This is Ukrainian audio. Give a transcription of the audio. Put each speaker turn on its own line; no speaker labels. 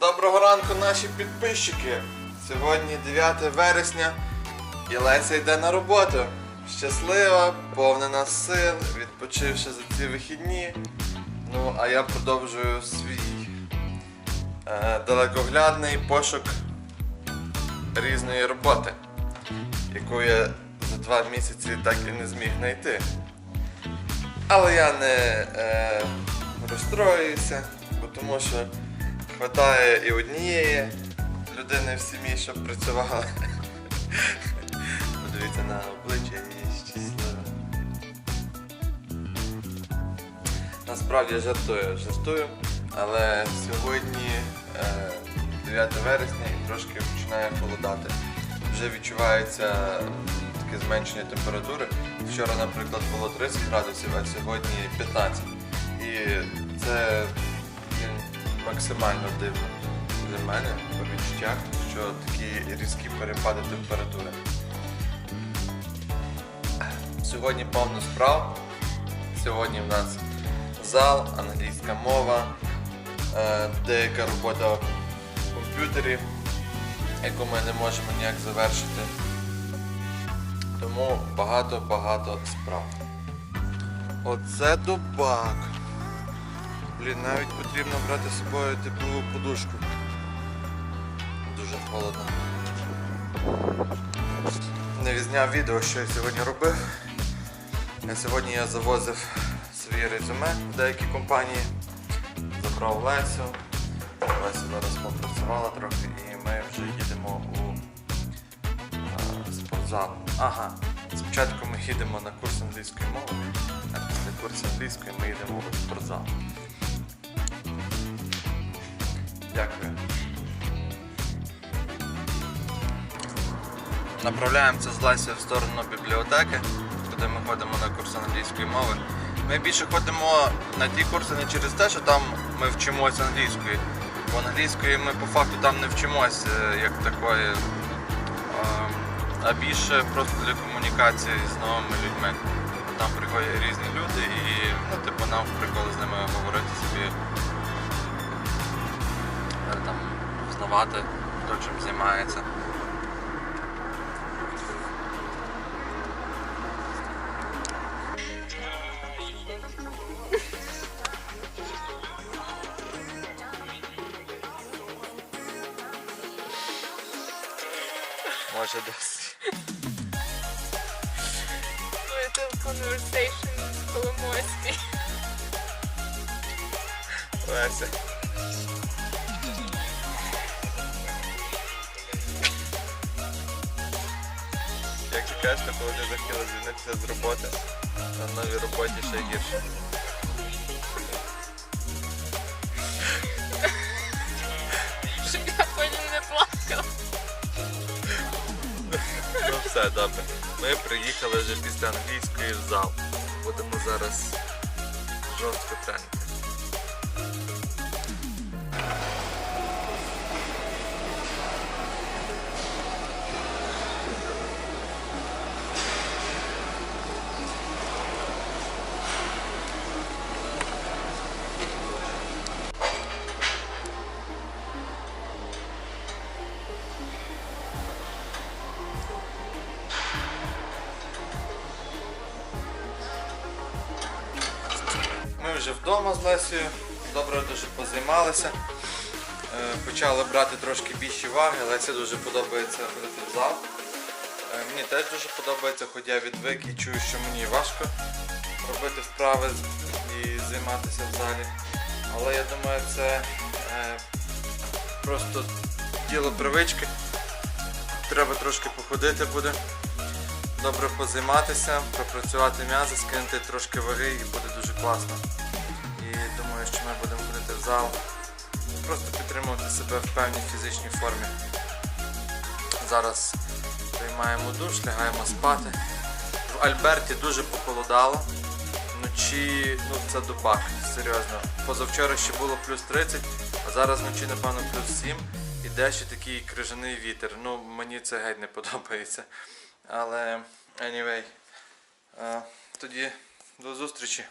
Доброго ранку, наші підписчики. Сьогодні 9 вересня і Леся йде на роботу. Щаслива, повнена сил, відпочивши за ці вихідні. Ну, а я продовжую свій е, далекоглядний пошук різної роботи, яку я за два місяці так і не зміг знайти. Але я не е, розстроююся, бо тому що хватає і однієї людини в сім'ї, щоб працювала. Подивіться на обличчя її щасливе. Насправді я жартую, жартую, але сьогодні е, 9 вересня і трошки починає холодати. Вже відчувається таке зменшення температури. Вчора, наприклад, було 30 градусів, а сьогодні 15. І це максимально дивно для мене по відчуттях, що такі різкі перепади температури. Сьогодні повно справ. Сьогодні в нас зал, англійська мова, е, деяка робота в комп'ютері, яку ми не можемо ніяк завершити. Тому багато-багато справ. Оце дубак. Блін, навіть потрібно брати з собою теплову подушку. Дуже холодно. Не відзняв відео, що я сьогодні робив. Сьогодні я завозив свої резюме в деякі компанії, забрав Лесю. Леся зараз попрацювала трохи і ми вже їдемо у е, спортзал. Ага. Спочатку ми їдемо на курс англійської мови, а після курсу англійської ми їдемо у спортзал. Дякую. Направляємося з Лесю в сторону бібліотеки, куди ми ходимо на курс англійської мови. Ми більше ходимо на ті курси не через те, що там ми вчимося англійської. Бо англійської ми по факту там не вчимося як такої, ем, а більше просто для комунікації з новими людьми. Там приходять різні люди і ну, типу, нам приколи з ними говорити собі, взнавати, хто чим займається. Може десь.
Little conversation Коломойський.
Леся. То коли ти захотіла звільнитися з роботи, на новій роботі ще гірше.
Щоб я потім не плакала.
Ну все, добре. Ми приїхали вже після англійської в зал. Будемо зараз жорстко тренити. Вже вдома з Лесією, добре дуже позаймалися. Е, Почали брати трошки більші ваги. Лесі дуже подобається ходити в зал. Е, Мені теж дуже подобається, хоч я відвик і чую, що мені важко робити вправи і займатися в залі. Але я думаю, це е, просто діло привички. Треба трошки походити буде, добре позайматися, пропрацювати м'язи, скинути трошки ваги і буде дуже класно. Що ми будемо ходити в зал, просто підтримувати себе в певній фізичній формі. Зараз приймаємо душ, лягаємо спати. В Альберті дуже похолодало. Вночі, ну це дубак, серйозно. Позавчора ще було плюс 30, а зараз вночі, напевно, плюс 7. Іде ще такий крижаний вітер. Ну, мені це геть не подобається. Але, anyway, е, тоді до зустрічі.